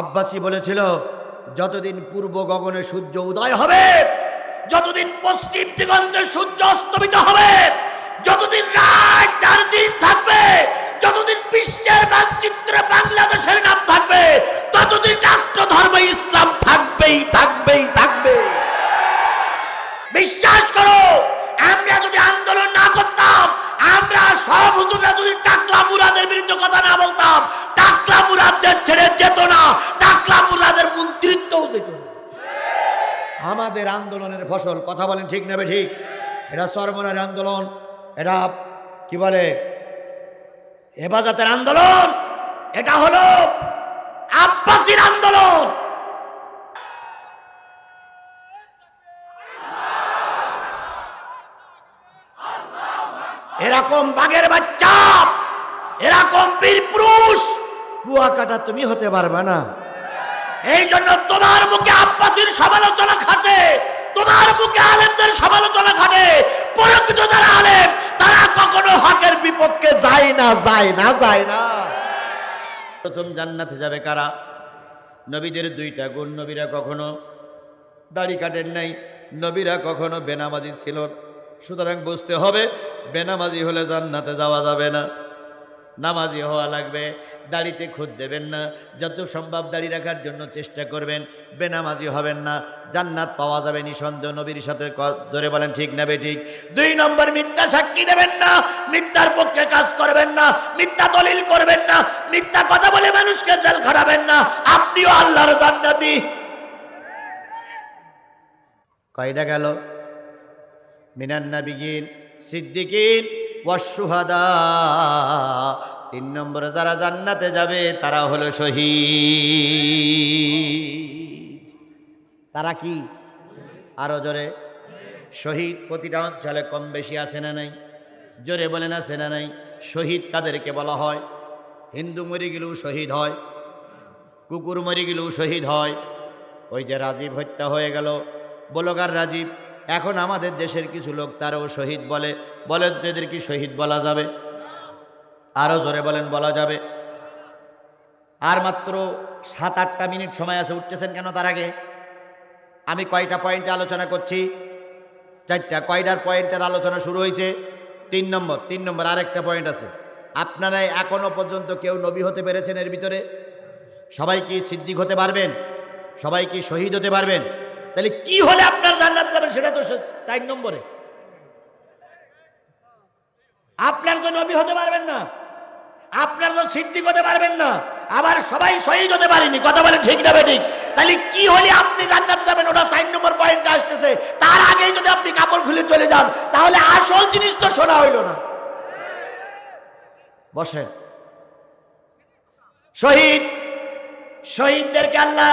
আব্বাসী বলেছিল, যতদিন পূর্ব গগনে সূর্য উদয় হবে, যতদিন পশ্চিম দিগন্তে সূর্য অস্তমিত হবে, যতদিন রাত আর দিন থাকবে, যতদিন বিশ্বের মানচিত্রে বাংলাদেশের নাম থাকবে, ততদিন রাষ্ট্র ধর্ম ইসলাম থাকবেই থাকবেই, থাকবে। বিশ্বাস করো, আমরা যদি আন্দোলন না করতাম আমরা সব হুজুররা যদি টাকলা মুরাদের বিরুদ্ধে কথা না বলতাম, টাকলা মুরাদদের ছেড়ে যেত না, টাকলা মুরাদের মন্ত্রিত্বও যেত না। আমাদের আন্দোলনের ফসল, কথা বলেন ঠিক নেবে ঠিক এটা সর্বনার আন্দোলন এটা কি বলে হেফাজতের আন্দোলন, এটা হলো আব্বাসীর আন্দোলন। এরকম বাঘের বাচ্চা, এরকম বীর পুরুষ, কুয়াকাটা তুমি হতে পারবে না। এই জন্য তোমার মুখে আব্বাসীর সমালোচনা খাটে তোমার মুখে আলেমদের সমালোচনা খাটে প্রকৃত যারা আলেম, তারা কখনো হকের বিপক্ষে যায় না যায় না যায় না। প্রথম জান্নাতে যাবে কারা? নবীদের দুইটা গুণ, নবীরা কখনো দাড়ি কাটেন নাই, নবীরা কখনো বেনামাজি ছিল না। সুতরাং বুঝতে হবে, বেনামাজি হলে জান্নাতে যাওয়া যাবে না। নামাজি হওয়া লাগবে, দাড়িতে খুদ দেবেন না, যত সম্ভব দাড়ি রাখার জন্য চেষ্টা করবেন, বেনামাজি হবেন না, জান্নাত পাওয়া যাবে নিঃসন্দেহ নবীর সাথে ধরে বলেন ঠিক নেবে ঠিক? দুই নম্বর, মিথ্যা সাক্ষী দেবেন না, মিথ্যার পক্ষে কাজ করবেন না, মিথ্যা দলিল করবেন না, মিথ্যা কথা বলে মানুষকে জেল খাটাবেন না, আপনিও আল্লাহর জান্নাতি। কয়টা গেল? মিনান নাবিগিন সিদ্দিকিন ওয়াসুহাদা তিন নম্বরে, যারা জান্নাতে যাবে, তারা হলো শহীদ। তারা কি? আরও জোরে। শহীদ প্রতিটা অঞ্চলে কম বেশি আছে না নাই? জোরে বলে না সেনা নাই? শহীদ কাদেরকে বলা হয়? হিন্দু মরে গেলেও শহীদ হয়, কুকুর মরে গেলেও শহীদ হয়। ওই যে রাজীব হত্যা হয়ে গেল, বলগার রাজীব। এখন আমাদের দেশের কিছু লোক তারাও শহীদ বলে। বলেন তো এদের কি শহীদ বলা যাবে? আরও জোরে বলেন, বলা যাবে। আর মাত্র সাত আটটা মিনিট সময় আছে, উঠতেছেন কেন তার আগে? আমি কয়টা পয়েন্টে আলোচনা করছি? চারটা। কয়টার পয়েন্টের আলোচনা শুরু হয়েছে? তিন নম্বর তিন নম্বর, আরেকটা পয়েন্ট আছে। আপনারা এখনও পর্যন্ত কেউ নবী হতে পেরেছেন এর ভিতরে? সবাই কি সিদ্দিক হতে পারবেন? সবাই কি শহীদ হতে পারবেন? তাহলে কি হলে আপনার জান্নাতে যাবেন সেটা তো চার নম্বরে। আপনার তো নবী হতে পারবেন না। আপনার তো সিদ্দিক হতে পারবেন না। আবার সবাই শহীদ হতে পারেনি। কথা বলেন ঠিক না ঠিক তাহলে কি হলে আপনি জান্নাতে যাবেন? ওটা চার নম্বর পয়েন্টে আসতেছে। তার আগেই যদি আপনি কাপড় খুলে চলে যান, তাহলে আসল জিনিস তো শোনা হইল না। বসেন। শহীদ, শহীদদেরকে আল্লাহ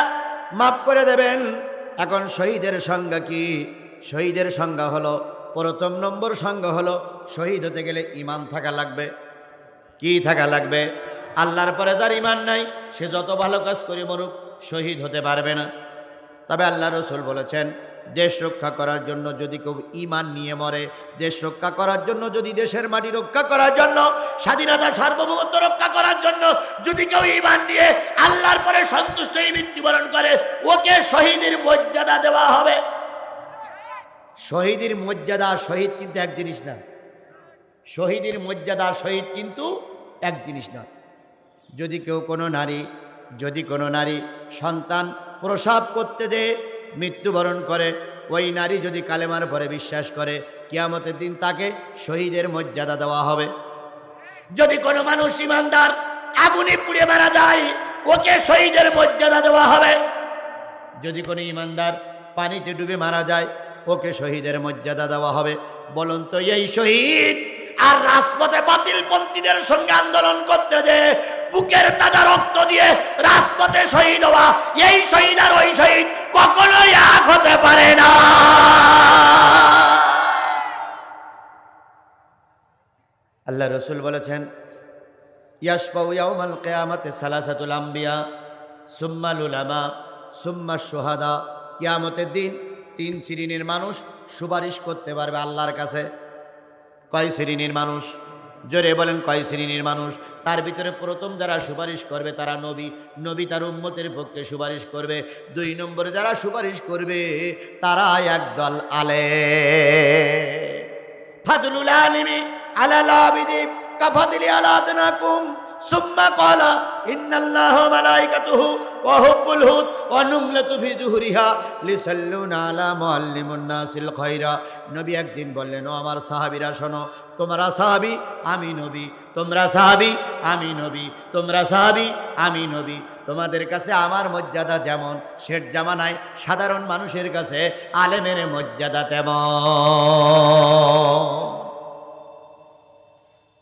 মাফ করে দেবেন। এখন শহীদের সংজ্ঞা কি? শহীদের সংজ্ঞা হলো, প্রথম নম্বর সংজ্ঞা হলো, শহীদ হতে গেলে ইমান থাকা লাগবে। কি থাকা লাগবে? আল্লাহর পরে যার ইমান নাই, সে যত ভালো কাজ করে মরুক, শহীদ হতে পারবে না। তবে আল্লাহ রসুল বলেছেন দেশ রক্ষা করার জন্য যদি কেউ ইমান নিয়ে মরে, দেশ রক্ষা করার জন্য যদি দেশের মাটি রক্ষা করার জন্য, স্বাধীনতা সার্বভৌমত্ব রক্ষা করার জন্য যদি কেউ ইমান নিয়ে আল্লাহর পরে সন্তুষ্ট এই মৃত্যুবরণ করে, ওকে শহীদের মর্যাদা দেওয়া হবে। শহীদের মর্যাদা শহীদ কিন্তু এক জিনিস না। শহীদের মর্যাদা শহীদ কিন্তু এক জিনিস না। যদি কেউ কোনো নারী, যদি কোনো নারী সন্তান প্রসাব করতে যে মৃত্যুবরণ করে। ওই নারী যদি কালেমার পরে বিশ্বাস করে কিয়ামতের দিন তাকে শহীদের মর্যাদা দেওয়া হবে। যদি কোনো মানুষ ইমানদার আগুনে পুড়ে মারা যায় ওকে শহীদের মর্যাদা দেওয়া হবে। যদি কোনো ইমানদার পানিতে ডুবে মারা যায় ওকে শহীদের মর্যাদা দেওয়া হবে। বলুন তো এই শহীদ আর রাজপথে বাতিলপন্থীদের সঙ্গে আন্দোলন করতে যে বুকের তাজা রক্ত দিয়ে রাজপথে শহীদ হওয়া, এই শহীদ আর ওই শহীদ কখনোই এক হতে পারে না। আল্লাহ রসুল বলেছেন ইয়াসপাউ ইয়াউমাল কেয়ামতে সালাসাতুল আম্বিয়া সুম্মাল উলামা সুম্মা সোহাদা কিয়ামতের দিন তিন শ্রেণির মানুষ সুপারিশ করতে পারবে আল্লাহর কাছে। কয় শ্রেণির মানুষ? জোরে বলেন, কয় শ্রেণির মানুষ? তার ভিতরে প্রথম যারা সুপারিশ করবে তারা নবী। নবী তার উম্মতের পক্ষে সুপারিশ করবে। দুই নম্বরে যারা সুপারিশ করবে, তারা একদল আলে ফাদুল আলিমি আলাল আবিদি কাফাদিলি আলাদনা কুম সুম্মা ক্বালা একদিন বললেন আমার শোনো, তোমরা আমি নবী, তোমরা আমি নবী, তোমরা আমি নবী। তোমাদের কাছে আমার মর্যাদা যেমন, শেঠ জামানায় সাধারণ মানুষের কাছে আলেমের মর্যাদা তেমন।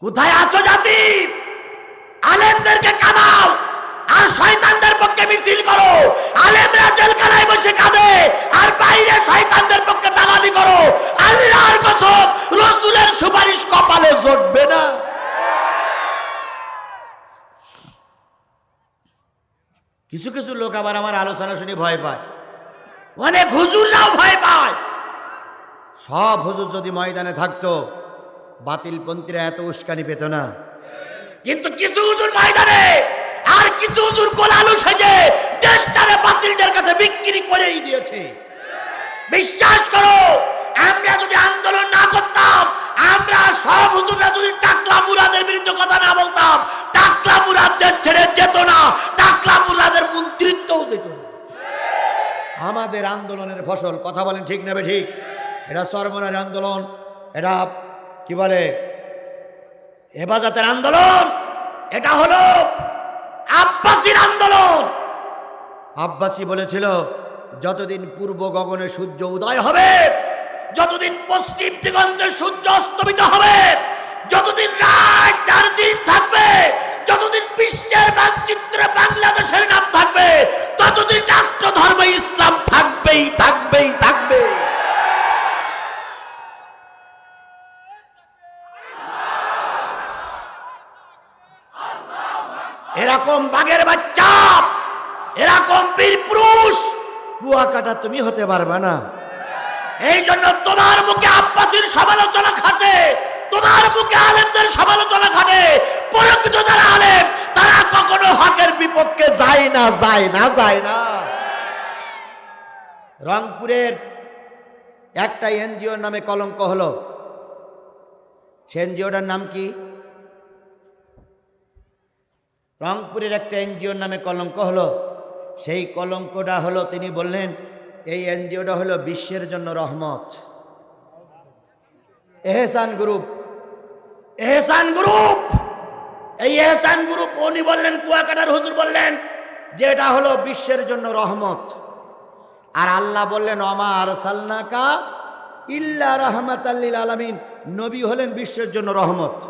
কোথায় আছো জাতি আলেমদেরকে শয়তানদের পক্ষে মিছিল করো। আলেমরা জেলখানায় বসে কাঁদে। আর বাইরে শয়তানদের পক্ষে দালালি করো। আল্লাহর কসম, রসুলের সুপারিশ কপালে জটবে না। কিছু কিছু লোক আবার আমার আলোচনা শুনে ভয় পায়। অনেক হুজুররাও ভয় পায়। সব হুজুর যদি ময়দানে থাকতো, বাতিলপন্থীরা এত উস্কানি পেত না। কিন্তু কিছু হুজুর ময়দানে আর কিছু হুজুর গোলালু সেজে দেশটারে বাতিলদের কাছে বিক্রি করেই দিয়েছে। বিশ্বাস করো, আমরা যদি আন্দোলন না করতাম, আমরা সব হুজুররা যদি টাকলা মুরাদের বিরুদ্ধে কথা না বলতাম, টাকলা মুরাদদের ছেড়ে যেত না, টাকলা মুরাদের মন্ত্রিত্বও যেত না। আমাদের আন্দোলনের ফসল, কথা বলেন ঠিক নেবে ঠিক এটা সর্বনার আন্দোলন, এটা কি বলে? হেফাজতের আন্দোলন, এটা হলো আব্বাসীর আন্দোলন। আব্বাসী বলেছিল, যতদিন পূর্ব গগনে সূর্য উদয় হবে, যতদিন পশ্চিম দিগন্তে সূর্য অস্তমিত হবে, যতদিন রাত তার দিন থাকবে, যতদিন বিশ্বের মানচিত্রে বাংলাদেশের নাম থাকবে, ততদিন রাষ্ট্র ধর্ম ইসলাম থাকবেই থাকবেই থাকবে এরকম বাঘের বাচ্চা, এরকম বীর পুরুষ, কুয়াকাটা তুমি হতে পারবে না। এই জন্য তোমার মুখে আব্বাসীর সমালোচনা খাটে তোমার মুখে আলেমদের সমালোচনা খাটে প্রকৃত যারা আলেম, তারা কখনো হকের বিপক্ষে যায় না যায় না যায় না। রংপুরের একটা এনজিওর নামে কলঙ্ক হলো। সে এনজিওটার নাম কি? রংপুরের একটা এনজিওর নামে কলঙ্ক হলো। সেই কলঙ্কটা হলো, তিনি বললেন, এই এনজিওটা হলো বিশ্বের জন্য রহমত। এহসান গ্রুপ। এহসান গ্রুপ! এই এহসান গ্রুপ, উনি বললেন, কুয়াকাটার হুজুর বললেন যে এটা হলো বিশ্বের জন্য রহমত। আর আল্লাহ বললেন অমা আর সালনাকা ইল্লা রহমত আল্লিল আলমিন। নবী হলেন বিশ্বের জন্য রহমত।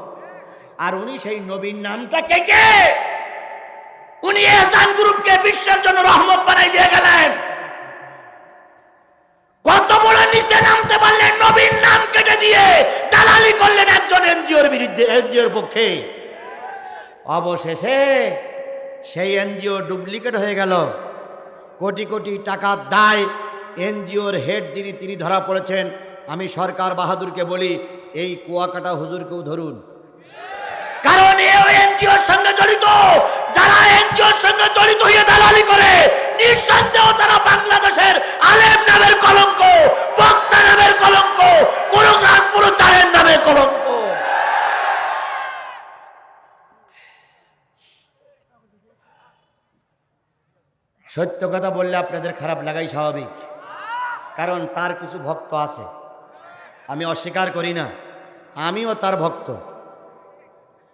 আর উনি সেই নবীর নামটা কে কে? উনি এহসান গ্রুপকে বিশ্বের জন্য রহমত বানাই দিয়ে গেলেন। কত বড় নিচে নামতে পারলেন নবীন নাম কেটে দিয়ে দালালি করলেন একজন এনজিওর বিরুদ্ধে, এনজিওর পক্ষে। অবশেষে সেই এনজিও ডুপ্লিকেট হয়ে গেল। কোটি কোটি টাকার দায় এনজিওর হেড যিনি, তিনি ধরা পড়েছেন। আমি সরকার বাহাদুরকে বলি, এই কুয়াকাটা হুজুরকেও ধরুন। কারণ এনজিওর সঙ্গে জড়িত। যারা এনজিওর সঙ্গে জড়িত হয়ে দালালি করে, নিঃসন্দেহ তারা বাংলাদেশের আলেম নামের কলঙ্ক, বক্তা নামের কলঙ্ক কোরআন প্রচারের নামের কলঙ্ক। সত্য কথা বললে আপনাদের খারাপ লাগাই স্বাভাবিক, কারণ তার কিছু ভক্ত আছে। আমি অস্বীকার করি না, আমিও তার ভক্ত।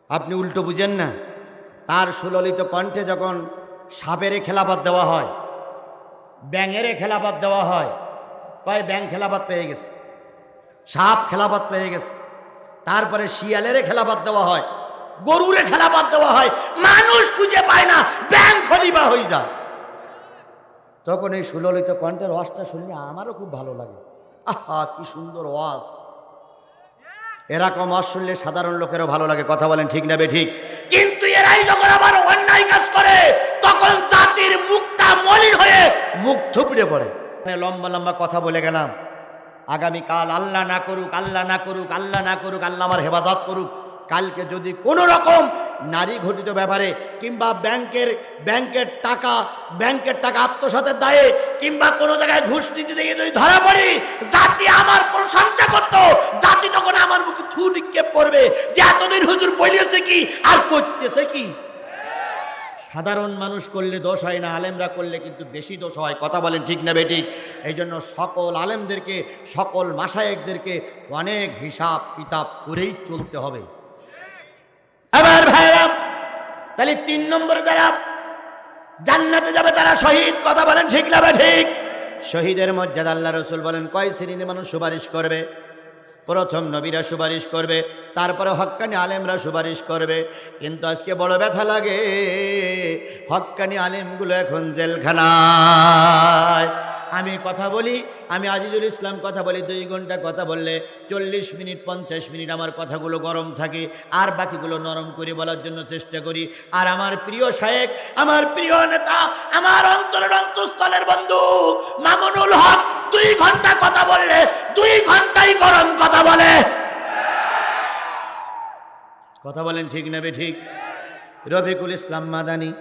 আপনি উল্টো বুঝেন না। তার সুললিত কণ্ঠে যখন সাপেরে খেলাপাত দেওয়া হয়, ব্যাঙেরে খেলাপাত দেওয়া হয়, কয় ব্যাং খেলাপাত পেয়ে গেছে? সাপ খেলাপাত পেয়ে গেছে। তারপরে শিয়ালেরে খেলাপাত দেওয়া হয়, গরুরে খেলাপাত দেওয়া হয়, মানুষ খুঁজে পায় না ব্যাং খলিবা হয়ে যায়। তখন এই সুললিত কণ্ঠের ওয়াজটা শুনলে আমারও খুব ভালো লাগে। আহা, কি সুন্দর ওয়াজ। এরকম ওয়াজ শুনলে সাধারণ লোকেরও ভালো লাগে কথা বলেন ঠিক নেবে ঠিক কিন্তু এরাই যখন আবার অন্যায় কাজ করে তখন জাতির মুখটা মলিন হয়ে মুখ থুপড়ে পড়ে। মানে লম্বা লম্বা কথা বলে গেলাম। আগামীকাল আল্লাহ না করুক আল্লাহ না করুক আল্লাহ না করুক আল্লাহ আমার হেফাজত করুক। কালকে যদি কোনো রকম নারী ঘটিত ব্যাপারে কিংবা ব্যাংকের ব্যাংকের টাকা ব্যাংকের টাকা আত্মসাতের দায়ে কিংবা কোনো জায়গায় ঘুষ নীতি দিয়ে যদি ধরা পড়ি, জাতি আমার প্রশংসা করতো। জাতি তখন আমার মুখে থু নিক্ষেপ করবে যে এতদিন হুজুর বলিয়েছে কি আর করতেছে কি? সাধারণ মানুষ করলে দোষ হয় না, আলেমরা করলে কিন্তু বেশি দোষ হয়। কথা বলেন ঠিক না বেঠিক? এই জন্য সকল আলেমদেরকে, সকল মাসায়েকদেরকে অনেক হিসাব কিতাব করেই চলতে হবে। এবার ভাইরা তাহলে তিন নম্বরে যারা জান্নাতে যাবে, তারা শহীদ, কথা বলেন ঠিক না ঠিক? শহীদের মর্যাদা আল্লাহ রসুল বলেন, কয় শ্রেণির মানুষ সুপারিশ করবে? প্রথম নবীরা সুপারিশ করবে, তারপরে হক্কানি আলেমরা সুপারিশ করবে। কিন্তু আজকে বড় ব্যথা লাগে, হক্কানি আলেমগুলো এখন জেলখানায়। আমি কথা বলি, আমি আজিজুল ইসলাম কথা বলি, দুই ঘণ্টা কথা বললে চল্লিশ মিনিট, পঞ্চাশ মিনিট আমার কথাগুলো গরম থাকে, আর বাকিগুলো নরম করে বলার জন্য চেষ্টা করি। আর আমার প্রিয় শায়েক, আমার প্রিয় নেতা, আমার অন্তরের অন্তঃস্থলের বন্ধু মামুনুল হক, দুই ঘণ্টা কথা বললে, দুই ঘন্টাই গরম কথা বলে। কথা বলেন ঠিক নেবে ঠিক? রফিকুল ইসলাম মাদানি,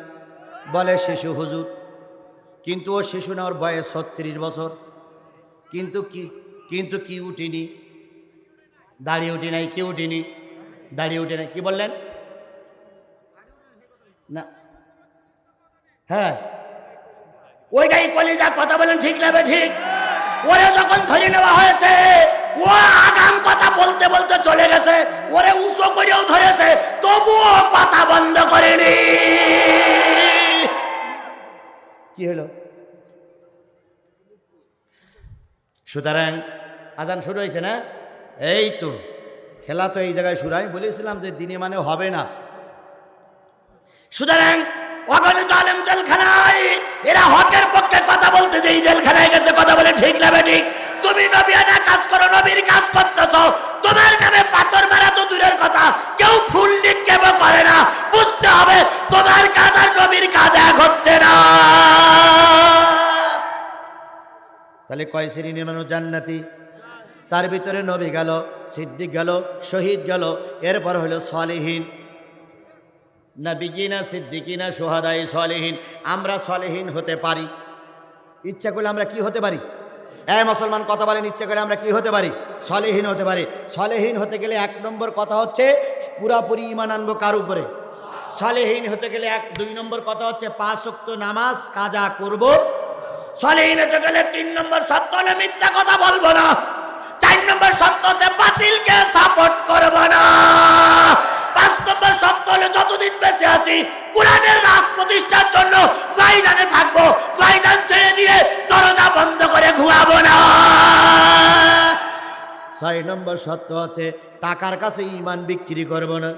বলে শিশু হুজুর। কিন্তু ও শিশু না ওর বয়স ছত্রিশ বছর। কিন্তু কি কিন্তু কি উঠিনি? দাড়ি উঠি নাই, কি উঠিনি? দাড়ি উঠে নাই, কি বললেন? না। হ্যাঁ। ওইটাই কলিজা, কথা বলেন ঠিক নেবে ঠিক ওরে যখন ধরে নেওয়া হয়েছে, ও আগাম কথা বলতে বলতে চলে গেছে, ওরে উঁচু করেও ধরেছে, তবুও কথা বন্ধ করেনি। কি হলো? সুতরাং আজান শুরু হয়েছে না? এই তো, খেলা তো এই জায়গায় শুরু আমি বলেছিলাম যে দিনে মানে হবে না। সুতরাং অগণিত আলেম জেলখানায়, এরা হকের পক্ষে কথা বলতে যে এই জেলখানায় গেছে, কথা বলে ঠিক না ঠিক তুমি নবিয়ানা কাজ করো, নবীর কাজ করতেছ। তোমার নামে পাথর মারা তো দূরের কথা। কেউ ফুল নিক্ষেপ করে না। বুঝতে হবে তোমার কাজ আর নবীর কাজ এক হচ্ছে না। তাহলে কয় মানুষ জান্নাতি। তার ভিতরে নবী গেল, সিদ্দিক গেল, শহীদ গেল, এরপর হলো সলেহীন। না বিজিনা সিদ্দিকিনা সোহাদাই সলেহীন। আমরা সলেহীন হতে পারি। ইচ্ছা করলে আমরা কি হতে পারি? এ মুসলমান, কথা বলেন, ইচ্ছা করে আমরা কি হতে পারি? সলেহীন হতে পারি। সলেহীন হতে গেলে এক নম্বর কথা হচ্ছে, পুরাপুরি ইমান আনব কার উপরে? সলেহীন হতে গেলে এক, দুই নম্বর কথা হচ্ছে, পাঁচ নামাজ কাজা করব। সলেহীন হতে গেলে তিন নম্বর সত্য হলে মিথ্যা কথা বলব না। চার নম্বর সত্য হচ্ছে বাতিলকে সাপোর্ট করব না। পাঁচ নম্বর সত্য হলে যতদিন বেঁচে আছি, কোরআনের রাজ প্রতিষ্ঠার জন্য ময়দানে থাকব। ময়দান ছেড়ে দিয়ে দরজা বন্ধ করে ঘুমাবো না। ছয় নম্বর সত্য হচ্ছে টাকার কাছে ইমান বিক্রি করব না।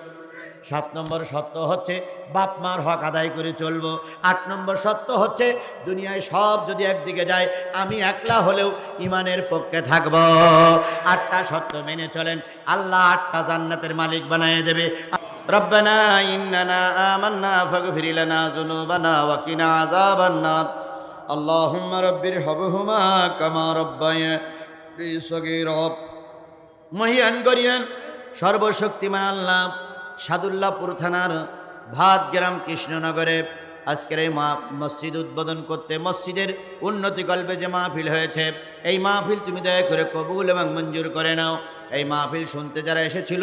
সাত নম্বর সত্য হচ্ছে বাপ মার হক আদায় করে চলবো আট নম্বর সত্য হচ্ছে দুনিয়ায় সব যদি একদিকে যায় আমি একলা হলেও ইমানের পক্ষে থাকব আটটা সত্য মেনে চলেন আল্লাহ আটটা জান্নাতের মালিক বানিয়ে দেবে ربنا إننا آمنا فاغفر لنا ذنوبنا وقنا عذاب النار اللهم رب ارحمهما كما ربياني صغيرا মহিয়ান গরিয়ান সর্বশক্তিমান আল্লাহ সাদুল্লাপুর থানার ভাত গ্রাম কৃষ্ণনগরে আজকের এই মা মসজিদ উদ্বোধন করতে মসজিদের উন্নতি কল্পে যে মাহফিল হয়েছে, এই মাহফিল তুমি দয়া করে কবুল এবং মঞ্জুর করে নাও। এই মাহফিল শুনতে যারা এসেছিল,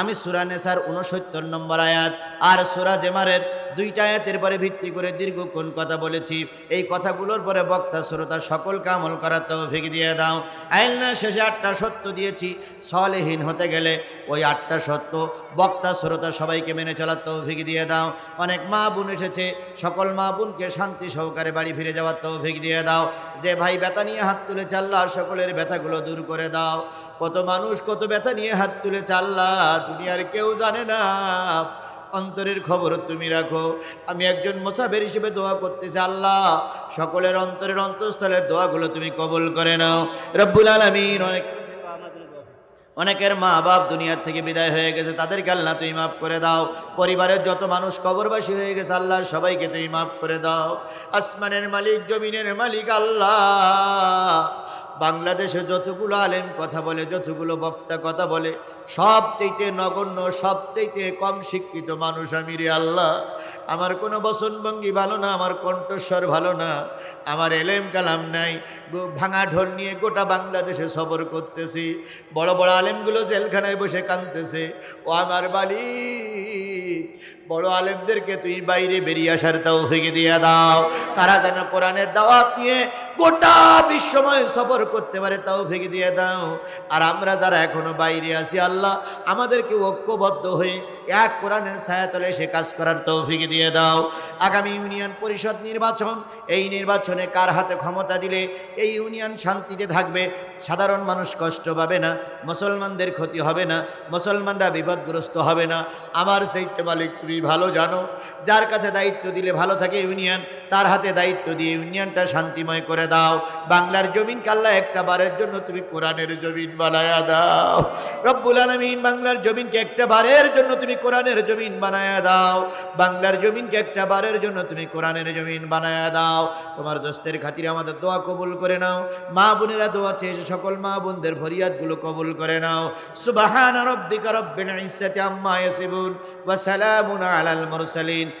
আমি সুরা নেসার উনসত্তর নম্বর আয়াত আর সুরা জেমারের দুইটা আয়াতের পরে ভিত্তি করে দীর্ঘক্ষণ কথা বলেছি। এই কথাগুলোর পরে বক্তা, শ্রোতা সকলকে আমল করার তৌফিক দিয়ে দাও। আইলনা শেষে আটটা সত্য দিয়েছি। সলেহীন হতে গেলে ওই আটটা সত্য বক্তা, শ্রোতা সবাইকে মেনে চলার তৌফিক দিয়ে দাও। অনেক মা বোন এসেছে সকল মা বোনকে শান্তি সহকারে বাড়ি ফিরে যাওয়ার তৌফিক দিয়ে দাও। যে ভাই ব্যথা নিয়ে হাত তুলে চাল্লা সকলের ব্যথাগুলো দূর করে দাও। কত মানুষ কত ব্যথা নিয়ে হাত তুলে চাল্লা দুনিয়ার কেউ জানে না। অন্তরের খবর তুমি রাখো। আমি একজন মোসাফের হিসেবে দোয়া করতেছি আল্লাহ, সকলের অন্তরের অন্তঃস্থলের দোয়াগুলো তুমি কবল করে নাও। রব্বুল আলমিন অনেক অনেকের মা বাপ দুনিয়ার থেকে বিদায় হয়ে গেছে, তাদেরকে আল্লাহ তুই মাফ করে দাও। পরিবারের যত মানুষ কবরবাসী হয়ে গেছে, আল্লাহ সবাইকে তুই মাফ করে দাও। আসমানের মালিক, জমিনের মালিক আল্লাহ। বাংলাদেশে যতগুলো আলেম কথা বলে, যতগুলো বক্তা কথা বলে সবচেয়েতে নগণ্য সবচেয়েতে কম শিক্ষিত মানুষ আমি রে আল্লাহ। আমার কোনো বসনভঙ্গি ভালো না, আমার কণ্ঠস্বর ভালো না, আমার এলেম কালাম নাই। ভাঙা ঢোল নিয়ে গোটা বাংলাদেশে সবর করতেছি। বড় বড় আলেমগুলো জেলখানায় বসে কাঁদতেছে ও আমার বালি বড় আলেমদেরকে তুই বাইরে বেরিয়ে আসার তাও ফেঁকে দিয়ে দাও। তারা যেন কোরআনের দাওয়াত নিয়ে গোটা বিশ্বময় সফর করতে পারে তাও ফেঁকে দিয়ে দাও। আর আমরা যারা এখনও বাইরে আছি, আল্লাহ আমাদেরকে ঐক্যবদ্ধ হয়ে এক কোরআনের ছায়াতলে সে কাজ করার তৌফিক দিয়ে দাও। আগামী ইউনিয়ন পরিষদ নির্বাচন, এই নির্বাচনে কার হাতে ক্ষমতা দিলে এই ইউনিয়ন শান্তিতে থাকবে? সাধারণ মানুষ কষ্ট পাবে না, মুসলমানদের ক্ষতি হবে না, মুসলমানরা বিপদগ্রস্ত হবে না। আমার সেইতে মালিক, তুমি ভালো জানো। যার কাছে দায়িত্ব দিলে ভালো থাকে ইউনিয়ন, তার হাতে দায়িত্ব দিয়ে ইউনিয়নটা শান্তিময় করে দাও। বাংলার জমিন কাল্লা একটা বারের জন্য তুমি কোরআনের জমিন বানায়া দাও। রব্বুল আলমিন বাংলার জমিনকে একটা বারের জন্য তুমি কোরআনের জমিন বানায়া দাও। বাংলার জমিনকে একটা বারের জন্য তুমি কোরআনের জমিন বানায়া দাও। তোমার দোস্তের খাতিরে আমাদের দোয়া কবুল করে নাও। মা বোনেরা দোয়া চেয়েছে সকল মা বোনদের ফরিয়াদগুলো কবুল করে নাও। সুবাহান রব্বিকা রব্বিল ইজ্জাতি আম্মা ইয়াসিফুন। ওয়া সালামুন আলাল মুরসালিন